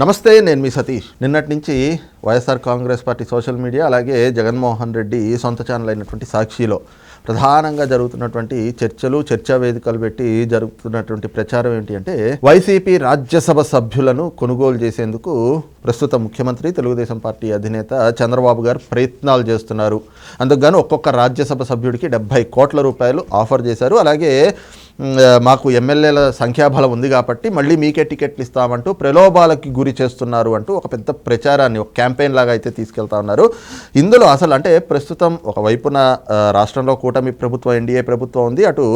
నమస్తే నేను మీ సతీష్. నిన్నటి నుంచి YSR Congress party social media అలాగే జగన్మోహన్ రెడ్డి సొంత ఛానల్ అయినటువంటి సాక్షిలో ప్రధానంగా జరుగుతున్నటువంటి చర్చలు చర్చా వేదికలు పెట్టి జరుగుతున్నటువంటి ప్రచారం ఏంటి అంటే వైసీపీ రాజ్యసభ సభ్యులను కొనుగోలు చేసేందుకు ప్రస్తుత ముఖ్యమంత్రి తెలుగుదేశం పార్టీ అధినేత చంద్రబాబు గారు ప్రయత్నాలు చేస్తున్నారు. అందుకు ఒక్కొక్క రాజ్యసభ సభ్యుడికి డెబ్బై కోట్ల రూపాయలు ఆఫర్ చేశారు. అలాగే మాకు ఎమ్మెల్యేల సంఖ్యాబలం ఉంది కాబట్టి మళ్ళీ మీకే టికెట్లు ఇస్తామంటూ ప్రలోభాలకి గురి చేస్తున్నారు అంటూ ఒక పెద్ద ప్రచారాన్ని ఒక క్యాంపెయిన్ లాగా అయితే తీసుకెళ్తా ఉన్నారు. ఇందులో అసలు అంటే ప్రస్తుతం ఒక వైపున రాష్ట్రంలో కూటమి ప్రభుత్వం ఎన్డీఏ ప్రభుత్వం ఉంది. అటు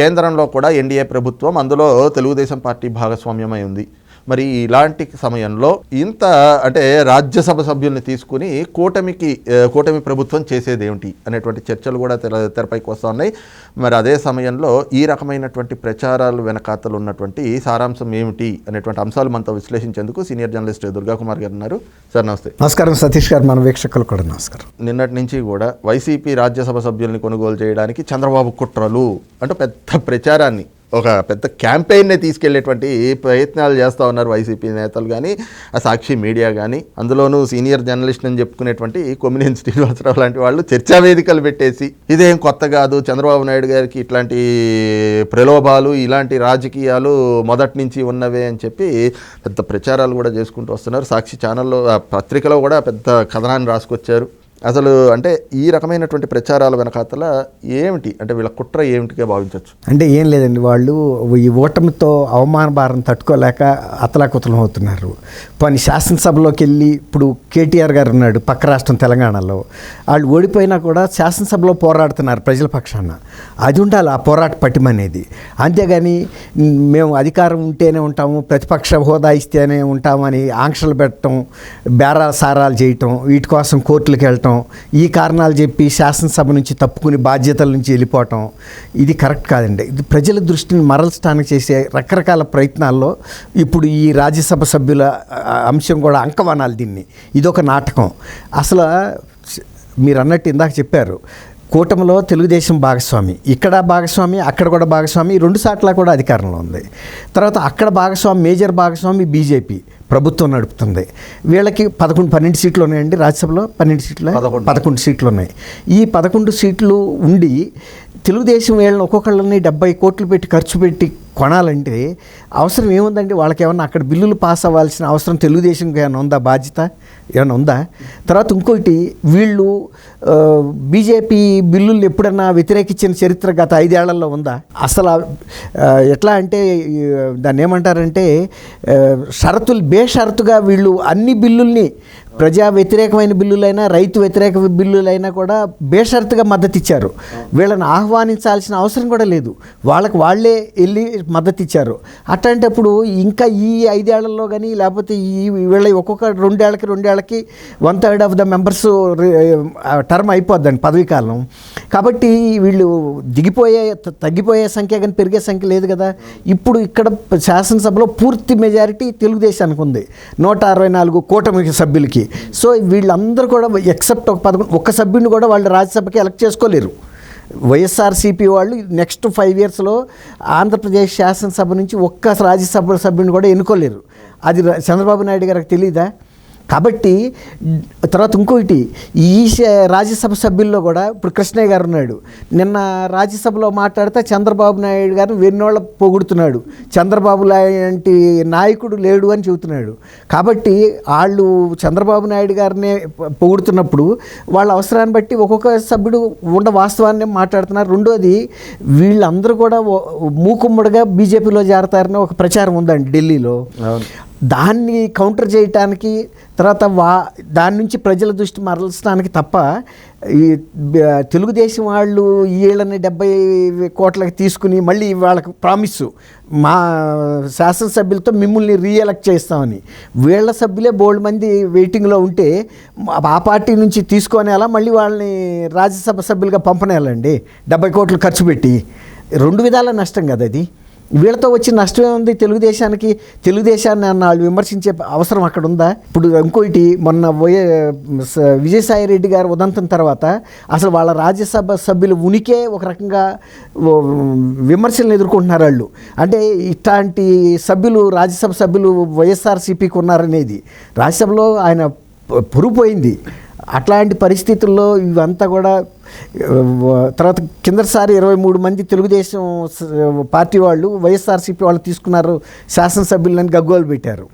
కేంద్రంలో కూడా ఎన్డీఏ ప్రభుత్వం అందులో తెలుగుదేశం పార్టీ భాగస్వామ్యమై ఉంది. మరి ఇలాంటి సమయంలో ఇంత అంటే రాజ్యసభ సభ్యుల్ని తీసుకుని కూటమికి కూటమి ప్రభుత్వం చేసేది ఏమిటి అనేటువంటి చర్చలు కూడా తెర తెరపైకి వస్తూ ఉన్నాయి. మరి అదే సమయంలో ఈ రకమైనటువంటి ప్రచారాలు వెనకాతలు ఉన్నటువంటి సారాంశం ఏమిటి అనేటువంటి అంశాలు మనతో విశ్లేషించేందుకు సీనియర్ జర్నలిస్ట్ దుర్గా కుమార్ గారు ఉన్నారు. సార్ నమస్తే. నమస్కారం సతీష్ గారు. మన వీక్షకులు కూడా నమస్కారం. నిన్నటి నుంచి కూడా వైసీపీ రాజ్యసభ సభ్యుల్ని కొనుగోలు చేయడానికి చంద్రబాబు కుట్రలు అంటూ పెద్ద ప్రచారాన్ని ఒక పెద్ద క్యాంపెయిన్నే తీసుకెళ్ళేటువంటి ప్రయత్నాలు చేస్తూ ఉన్నారు వైసీపీ నేతలు కానీ ఆ సాక్షి మీడియా కానీ అందులోనూ సీనియర్ జర్నలిస్ట్ అని చెప్పుకునేటువంటి కొమ్మినేని శ్రీనివాసరావు లాంటి వాళ్ళు చర్చా వేదికలు పెట్టేసి ఇదేం కొత్త కాదు చంద్రబాబు నాయుడు గారికి ఇట్లాంటి ప్రలోభాలు ఇలాంటి రాజకీయాలు మొదటి నుంచి ఉన్నవే అని చెప్పి పెద్ద ప్రచారాలు కూడా చేసుకుంటూ వస్తున్నారు. సాక్షి ఛానల్లో పత్రికలో కూడా పెద్ద కథనాన్ని రాసుకొచ్చారు. అసలు అంటే ఈ రకమైనటువంటి ప్రచారాల వెనకాతల ఏమిటి? అంటే వీళ్ళ కుట్ర ఏమిటిగా భావించవచ్చు? అంటే ఏం లేదండి వాళ్ళు ఈ ఓటమితో అవమాన భారం తట్టుకోలేక అతలాకుతలం అవుతున్నారు. పని శాసనసభలోకి వెళ్ళి ఇప్పుడు కేటీఆర్ గారు ఉన్నాడు పక్క రాష్ట్రం తెలంగాణలో. వాళ్ళు ఓడిపోయినా కూడా శాసనసభలో పోరాడుతున్నారు ప్రజల పక్షాన. అది ఉండాలి ఆ పోరాట పటిమ అనేది. అంతేగాని మేము అధికారం ఉంటేనే ఉంటాము ప్రతిపక్ష హోదా ఇస్తేనే ఉంటామని ఆంక్షలు పెట్టడం బేరాల సారాలు చేయటం వీటి కోసం కోర్టులకు వెళ్ళటం ఈ కారణాలు చెప్పి శాసనసభ నుంచి తప్పుకుని బాధ్యతల నుంచి వెళ్ళిపోవటం ఇది కరెక్ట్ కాదండి. ఇది ప్రజల దృష్టిని మరల్చడానికి చేసే రకరకాల ప్రయత్నాల్లో ఇప్పుడు ఈ రాజ్యసభ సభ్యుల అంశం కూడా అంకవనాలు దీన్ని. ఇదొక నాటకం. అసలు మీరు అన్నట్టు ఇందాక చెప్పారు కూటమిలో తెలుగుదేశం భాగస్వామి ఇక్కడ భాగస్వామి అక్కడ కూడా భాగస్వామి రెండు సాట్ల కూడా అధికారంలో ఉంది. తర్వాత అక్కడ భాగస్వామి మేజర్ భాగస్వామి బీజేపీ. ప్రభుత్వం నడుపుతుంది వీళ్ళకి పదకొండు పన్నెండు సీట్లు ఉన్నాయండి రాజ్యసభలో పన్నెండు సీట్లు పదకొండు. సీట్లు ఉన్నాయి ఈ పదకొండు సీట్లు ఉండి తెలుగుదేశం వీళ్ళని ఒక్కొక్కళ్ళని డెబ్బై కోట్లు పెట్టి ఖర్చు పెట్టి కొనాలంటే అవసరం ఏముందండి? వాళ్ళకి ఏమన్నా అక్కడ బిల్లులు పాస్ అవ్వాల్సిన అవసరం తెలుగుదేశంకి ఏమైనా ఉందా? బాధ్యత? ఏమైనా ఉందా? తర్వాత ఇంకోటి వీళ్ళు బీజేపీ బిల్లులు ఎప్పుడన్నా వ్యతిరేకించిన చరిత్ర గత ఐదేళ్ళలో ఉందా? అసలు ఎట్లా అంటే దాన్ని ఏమంటారంటే షరతులు బేషరతుగా వీళ్ళు అన్ని బిల్లుల్ని ప్రజా వ్యతిరేకమైన బిల్లులైనా రైతు వ్యతిరేక బిల్లులైనా కూడా బేషరతుగా మద్దతు ఇచ్చారు వీళ్ళని ఆహ్వానించాల్సిన అవసరం కూడా లేదు. వాళ్ళకి వాళ్ళే వెళ్ళి మద్దతు ఇచ్చారు అట్లాంటప్పుడు ఇంకా ఈ ఐదేళ్ళలో కానీ లేకపోతే ఈ వీళ్ళ ఒక్కొక్క రెండేళ్ళకి రెండేళ్ళకి one third of the members term అయిపోద్దండి పదవీకాలం కాబట్టి వీళ్ళు దిగిపోయే తగ్గిపోయే సంఖ్య కానీ పెరిగే సంఖ్య లేదు కదా. ఇప్పుడు ఇక్కడ శాసనసభలో పూర్తి మెజారిటీ తెలుగుదేశానికి ఉంది. నూట అరవై నాలుగు కూటమి సభ్యులకి. సో వీళ్ళందరూ కూడా ఎక్సెప్ట్ ఒక పదకొండు ఒక్క సభ్యుని కూడా వాళ్ళు రాజ్యసభకి ఎలక్ట్ చేసుకోలేరు. వైఎస్ఆర్సీపీ వాళ్ళు నెక్స్ట్ ఫైవ్ ఇయర్స్లో ఆంధ్రప్రదేశ్ శాసనసభ నుంచి ఒక్క రాజ్యసభ సభ్యుని కూడా ఎన్నుకోలేరు. అది చంద్రబాబు నాయుడు గారికి తెలియదా కాబట్టి తర్వాత ఇంకోటి ఈ రాజ్యసభ సభ్యుల్లో కూడా ఇప్పుడు కృష్ణయ్య గారు ఉన్నాడు. నిన్న రాజ్యసభలో మాట్లాడితే చంద్రబాబు నాయుడు గారు వెన్నోళ్ళ పొగుడుతున్నాడు. చంద్రబాబు లాంటి నాయకుడు లేడు అని చెబుతున్నాడు. కాబట్టి వాళ్ళు చంద్రబాబు నాయుడు గారినే పొగుడుతున్నప్పుడు వాళ్ళ అవసరాన్ని బట్టి ఒక్కొక్క సభ్యుడు ఉన్న వాస్తవాన్ని మాట్లాడుతున్నారు. రెండోది వీళ్ళందరూ కూడా మూకుమ్మడిగా బీజేపీలో చేరతారని ఒక ప్రచారం ఉందండి ఢిల్లీలో. దాన్ని కౌంటర్ చేయటానికి తర్వాత వా దాని నుంచి ప్రజల దృష్టి మరల్చడానికి తప్ప ఈ తెలుగుదేశం వాళ్ళు వీళ్ళని డెబ్బై కోట్లకి తీసుకుని మళ్ళీ వాళ్ళకి ప్రామిస్ మా శాసనసభ్యులతో మిమ్మల్ని రీఎలక్ట్ చేస్తామని. వీళ్ళ సభ్యులే బోల్డ్ మంది వెయిటింగ్లో ఉంటే ఆ పార్టీ నుంచి తీసుకొని మళ్ళీ వాళ్ళని రాజ్యసభ సభ్యులుగా పంపనేయాలండి. డెబ్బై కోట్లు ఖర్చు పెట్టి. రెండు విధాల నష్టం కదా అది వీళ్ళతో వచ్చి నష్టమే ఉంది తెలుగుదేశానికి తెలుగుదేశాన్ని అన్న వాళ్ళు విమర్శించే అవసరం అక్కడ ఉందా? ఇప్పుడు ఇంకోటి మొన్న వైఎ విజయసాయి రెడ్డి గారు ఉదంతం తర్వాత అసలు వాళ్ళ రాజ్యసభ సభ్యులు ఉనికే ఒక రకంగా విమర్శలను ఎదుర్కొంటున్నారు వాళ్ళు. అంటే ఇట్లాంటి సభ్యులు రాజ్యసభ సభ్యులు వైఎస్ఆర్సీపీకి ఉన్నారనేది. రాజ్యసభలో ఆయన ప- అట్లాంటి పరిస్థితుల్లో ఇవంతా కూడా తర్వాత కిందసారి ఇరవై మూడు మంది తెలుగుదేశం పార్టీ వాళ్ళు వైఎస్ఆర్సీపీ వాళ్ళు తీసుకున్నారు శాసనసభ్యులని గగ్గోలు పెట్టారు.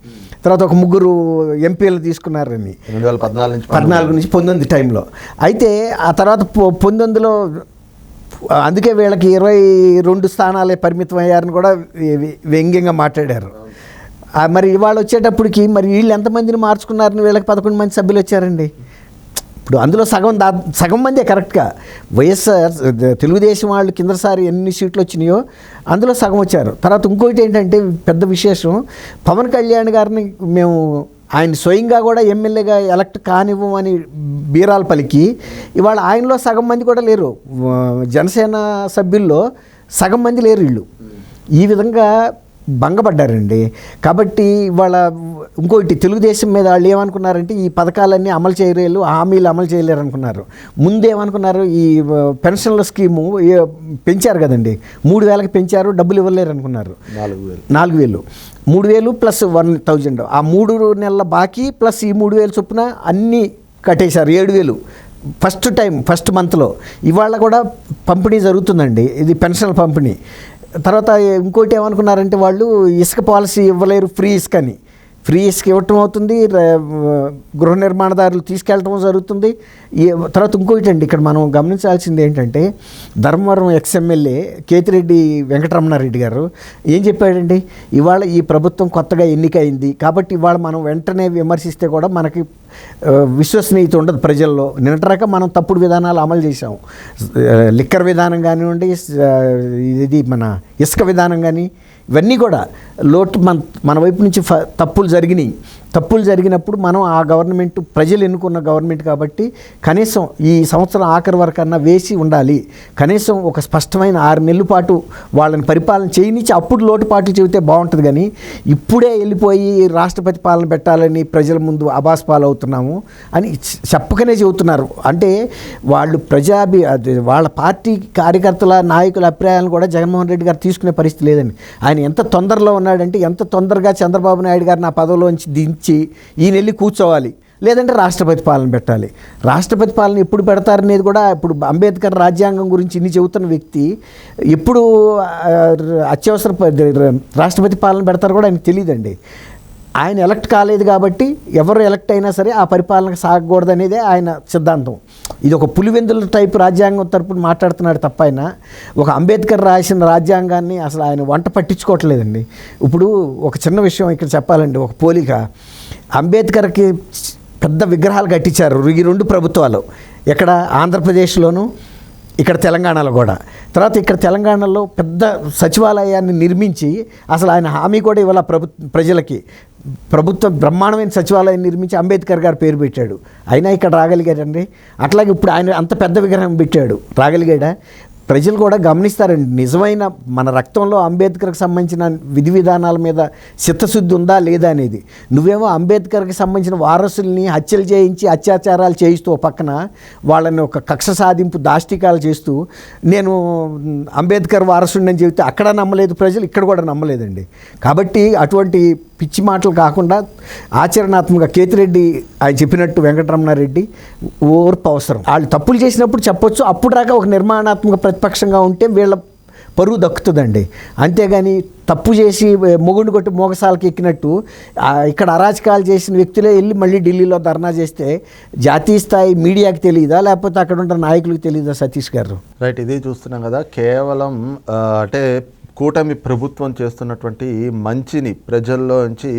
తర్వాత ఒక ముగ్గురు ఎంపీలు తీసుకున్నారని. రెండు వేల పద్నాలుగు నుంచి పద్నాలుగు నుంచి పంతొమ్మిది టైంలో. అయితే ఆ తర్వాత పంతొమ్మిదిలో అందుకే వీళ్ళకి ఇరవై రెండు స్థానాలే పరిమితం అయ్యారని కూడా వ్య- వ్య- వ్యంగ్యంగా మాట్లాడారు. మరి ఇవాళ వచ్చేటప్పటికి మరి వీళ్ళు ఎంతమందిని మార్చుకున్నారని వీళ్ళకి పదకొండు మంది సభ్యులు వచ్చారండి? ఇప్పుడు అందులో సగం దా సగం మందే కరెక్ట్గా. వైఎస్ఆర్ తెలుగుదేశం వాళ్ళు కిందసారి ఎన్ని సీట్లు వచ్చినాయో అందులో సగం వచ్చారు. తర్వాత ఇంకోటి ఏంటంటే పెద్ద విశేషం పవన్ కళ్యాణ్ గారిని మేము ఆయన స్వయంగా కూడా ఎమ్మెల్యేగా ఎలక్ట్ కానివ్వమని బీరాలు పలికి ఇవాళ ఆయనలో సగం మంది కూడా లేరు. జనసేన సభ్యుల్లో సగం మంది లేరు వీళ్ళు. ఈ విధంగా భంగపడ్డారండి. కాబట్టి వాళ్ళ ఇంకోటి తెలుగుదేశం మీద వాళ్ళు ఏమనుకున్నారంటే ఈ పథకాలన్నీ అమలు చేయలేరు హామీలు అమలు చేయలేరు అనుకున్నారు ముందేమనుకున్నారు ఈ పెన్షన్ల స్కీము పెంచారు కదండి. మూడు వేలకు పెంచారు డబ్బులు ఇవ్వలేరు అనుకున్నారు నాలుగు వేలు. నాలుగు వేలు. మూడు వేలు ప్లస్ వన్ థౌజండ్. ఆ మూడు నెలల బాకీ ప్లస్ ఈ మూడు వేలు చొప్పున అన్నీ కట్టేశారు ఏడు వేలు. ఫస్ట్ టైం ఫస్ట్ మంత్లో. ఇవాళ కూడా పంపిణీ జరుగుతుందండి. ఇది పెన్షన్ల పంపిణీ. తర్వాత ఇంకోటి ఏమనుకున్నారంటే వాళ్ళు ఇసుక పాలసీ ఇవ్వలేరు ఫ్రీ ఇసుక అని. ఫ్రీ ఇసుక ఇవ్వటం అవుతుంది గృహ నిర్మాణదారులు తీసుకెళ్ళటం జరుగుతుంది. తర్వాత ఇంకోటి అండి ఇక్కడ మనం గమనించాల్సింది ఏంటంటే ధర్మవరం ఎక్స్ఎమ్మెల్యే కేతిరెడ్డి వెంకటరమణారెడ్డి గారు ఏం చెప్పాడండి? ఇవాళ ఈ ప్రభుత్వం కొత్తగా ఎన్నికైంది కాబట్టి ఇవాళ మనం వెంటనే విమర్శిస్తే కూడా మనకి విశ్వసనీయత ఉండదు ప్రజల్లో. నిన్నటరక మనం తప్పుడు విధానాలు అమలు చేసాం లిక్కర్ విధానం కానివ్వండి ఇది మన ఇసుక విధానం కానీ ఇవన్నీ కూడా లోటు మన మన వైపు నుంచి ఫ- తప్పులు జరిగినాయి. తప్పులు జరిగినప్పుడు మనం ఆ గవర్నమెంట్ ప్రజలు ఎన్నుకున్న గవర్నమెంట్ కాబట్టి కనీసం ఈ సంవత్సరం ఆఖరి వరకు అన్నా వేసి ఉండాలి. కనీసం ఒక స్పష్టమైన ఆరు నెలల పాటు వాళ్ళని పరిపాలన చేయనిచ్చి అప్పుడు లోటుపాట్లు చెబితే బాగుంటుంది కానీ ఇప్పుడే వెళ్ళిపోయి రాష్ట్రపతి పాలన పెట్టాలని ప్రజల ముందు అబాస్ పాలవుతున్నాము అని చెప్పకనే చెబుతున్నారు. అంటే వాళ్ళు ప్రజాభి అది వాళ్ళ పార్టీ కార్యకర్తల నాయకుల అభిప్రాయాలను కూడా జగన్మోహన్ రెడ్డి గారు తీసుకునే పరిస్థితి లేదండి. ఆయన ఎంత తొందరలో ఉన్నాడంటే ఎంత తొందరగా చంద్రబాబు నాయుడు గారు నా పదవిలోంచి దించి ఈయన వెళ్ళి కూర్చోవాలి. లేదంటే రాష్ట్రపతి పాలన పెట్టాలి. రాష్ట్రపతి పాలన ఎప్పుడు పెడతారనేది కూడా ఇప్పుడు అంబేద్కర్ రాజ్యాంగం గురించి ఇన్ని చెబుతున్న వ్యక్తి ఎప్పుడు అత్యవసర రాష్ట్రపతి పాలన పెడతారో కూడా ఆయనకు తెలియదండి. ఆయన ఎలక్ట్ కాలేదు కాబట్టి ఎవరు ఎలక్ట్ అయినా సరే ఆ పరిపాలన సాగకూడదు అనేదే ఆయన సిద్ధాంతం. ఇది ఒక పులివెందుల టైప్ రాజ్యాంగం తరపున మాట్లాడుతున్నాడు తప్ప ఆయన. ఒక అంబేద్కర్ రాసిన రాజ్యాంగాన్ని అసలు ఆయన వంట పట్టించుకోవట్లేదండి. ఇప్పుడు ఒక చిన్న విషయం ఇక్కడ చెప్పాలండి. ఒక పోలిక. అంబేద్కర్కి పెద్ద విగ్రహాలు కట్టించారు. ఈ రెండు ప్రభుత్వాలు. ఎక్కడ? ఆంధ్రప్రదేశ్లోనూ ఇక్కడ తెలంగాణలో కూడా. తర్వాత ఇక్కడ తెలంగాణలో పెద్ద సచివాలయాన్ని నిర్మించి అసలు ఆయన హామీ కూడా ఇవాళ ప్రభు ప్రజలకి. ప్రభుత్వం బ్రహ్మాండమైన సచివాలయం నిర్మించి అంబేద్కర్ గారు పేరు పెట్టాడు. అయినా ఇక్కడ రాగలిగాడండి. అట్లాగే ఇప్పుడు ఆయన అంత పెద్ద విగ్రహం పెట్టాడు. రాగలిగాడా? ప్రజలు కూడా గమనిస్తారండి. నిజమైన మన రక్తంలో అంబేద్కర్కి సంబంధించిన విధి విధానాల మీద చిత్తశుద్ధి ఉందా లేదా అనేది. నువ్వేమో అంబేద్కర్కి సంబంధించిన వారసుల్ని హత్యలు చేయించి అత్యాచారాలు చేయిస్తూ పక్కన వాళ్ళని ఒక కక్ష సాధింపు దాష్టికాలు చేస్తూ నేను అంబేద్కర్ వారసుడిని చెబితే అక్కడ నమ్మలేదు ప్రజలు ఇక్కడ కూడా నమ్మలేదండి. కాబట్టి అటువంటి పిచ్చి మాటలు కాకుండా ఆచరణాత్మక కేతిరెడ్డి ఆయన చెప్పినట్టు వెంకటరమణారెడ్డి ఓర్పు అవసరం. వాళ్ళు తప్పులు చేసినప్పుడు చెప్పొచ్చు అప్పుడు రాక ఒక నిర్మాణాత్మక ప్రతిపక్షంగా ఉంటే వీళ్ళ పరువు దక్కుతుందండి. అంతేగాని తప్పు చేసి మొగుడు కొట్టి మోగసాలకి ఎక్కినట్టు ఇక్కడ అరాచకాలు చేసిన వ్యక్తులే వెళ్ళి మళ్ళీ ఢిల్లీలో ధర్నా చేస్తే జాతీయ స్థాయి మీడియాకి తెలియదా? లేకపోతే అక్కడ ఉన్న నాయకులకు తెలియదా సతీష్ గారు? రైట్ ఇది చూస్తున్నాం కదా. కేవలం అంటే కూటమి ప్రభుత్వం చేస్తున్నటువంటి మంచిని ప్రజల్లోంచి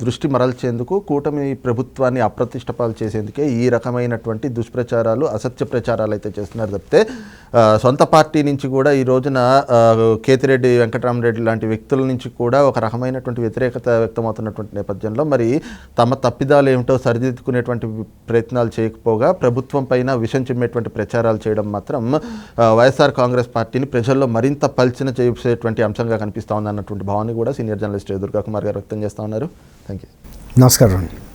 దృష్టి మరల్చేందుకు కూటమి ప్రభుత్వాన్ని అప్రతిష్టపాలు చేసేందుకే ఈ రకమైనటువంటి దుష్ప్రచారాలు అసత్య ప్రచారాలు అయితే చేస్తున్నారు తప్పితే సొంత పార్టీ నుంచి కూడా ఈ రోజున కేతిరెడ్డి వెంకటరామరెడ్డి లాంటి వ్యక్తుల నుంచి కూడా ఒక రకమైనటువంటి వ్యతిరేకత వ్యక్తమవుతున్నటువంటి నేపథ్యంలో మరి తమ తప్పిదాలు ఏమిటో సరిదిద్దుకునేటువంటి ప్రయత్నాలు చేయకపోగా ప్రభుత్వం పైన విషం చిమ్మేటువంటి ప్రచారాలు చేయడం మాత్రం వైఎస్ఆర్ కాంగ్రెస్ పార్టీని ప్రజల్లో మరింత పల్చిన చేసే చేసేటువంటి అంశంగా కనిపిస్తూ ఉంది అన్నటువంటి భావాన్ని కూడా సీనియర్ జర్నలిస్ట్ దుర్గా కుమార్ గారు వ్యక్తం చేస్తూ ఉన్నారు. థ్యాంక్ యూ నమస్కారం